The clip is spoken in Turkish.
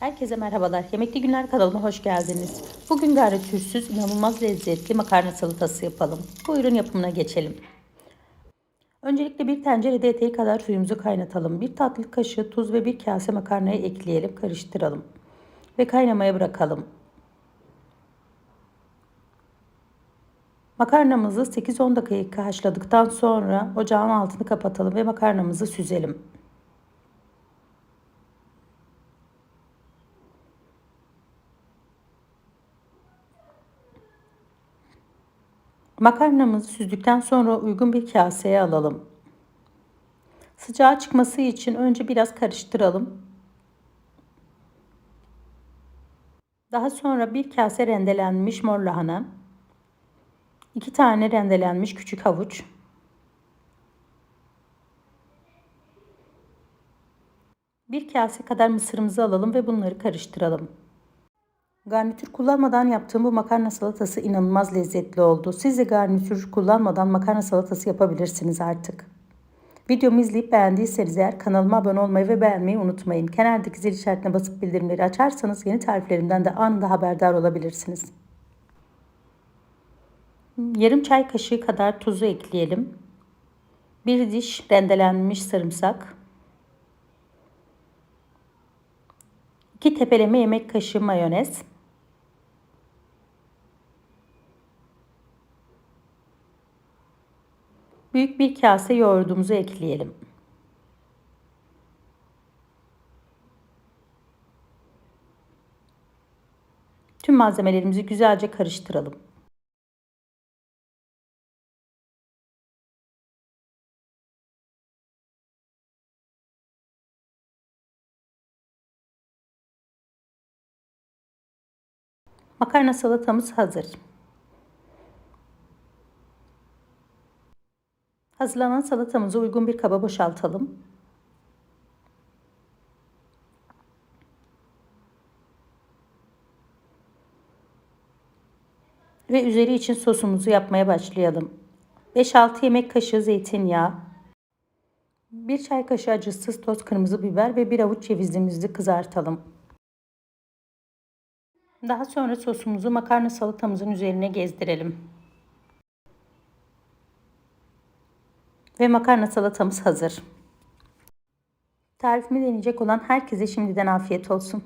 Herkese merhabalar. Yemekli Günler kanalına hoş geldiniz. Bugün garnitürsüz inanılmaz lezzetli makarna salatası yapalım. Buyurun yapımına geçelim. Öncelikle bir tencerede eteği kadar suyumuzu kaynatalım. Bir tatlı kaşığı tuz ve bir kase makarnayı ekleyelim, karıştıralım. Ve kaynamaya bırakalım. Makarnamızı 8-10 dakika haşladıktan sonra ocağın altını kapatalım ve makarnamızı süzelim. Makarnamızı süzdükten sonra uygun bir kaseye alalım. Sıcağı çıkması için önce biraz karıştıralım. Daha sonra bir kase rendelenmiş mor lahana, iki tane rendelenmiş küçük havuç, bir kase kadar mısırımızı alalım ve bunları karıştıralım. Garnitür kullanmadan yaptığım bu makarna salatası inanılmaz lezzetli oldu. Siz de garnitür kullanmadan makarna salatası yapabilirsiniz artık. Videomu izleyip beğendiyseniz eğer kanalıma abone olmayı ve beğenmeyi unutmayın. Kenardaki zil işaretine basıp bildirimleri açarsanız yeni tariflerimden de anında haberdar olabilirsiniz. Yarım çay kaşığı kadar tuzu ekleyelim. Bir diş rendelenmiş sarımsak. 2 tepeleme yemek kaşığı mayonez. Büyük bir kase yoğurdumuzu ekleyelim. Tüm malzemelerimizi güzelce karıştıralım. Makarna salatamız hazır. Hazırlanan salatamızı uygun bir kaba boşaltalım. Ve üzeri için sosumuzu yapmaya başlayalım. 5-6 yemek kaşığı zeytinyağı, 1 çay kaşığı acısız toz kırmızı biber ve bir avuç cevizimizi kızartalım. Daha sonra sosumuzu makarna salatamızın üzerine gezdirelim. Ve makarna salatamız hazır. Tarifimi deneyecek olan herkese şimdiden afiyet olsun.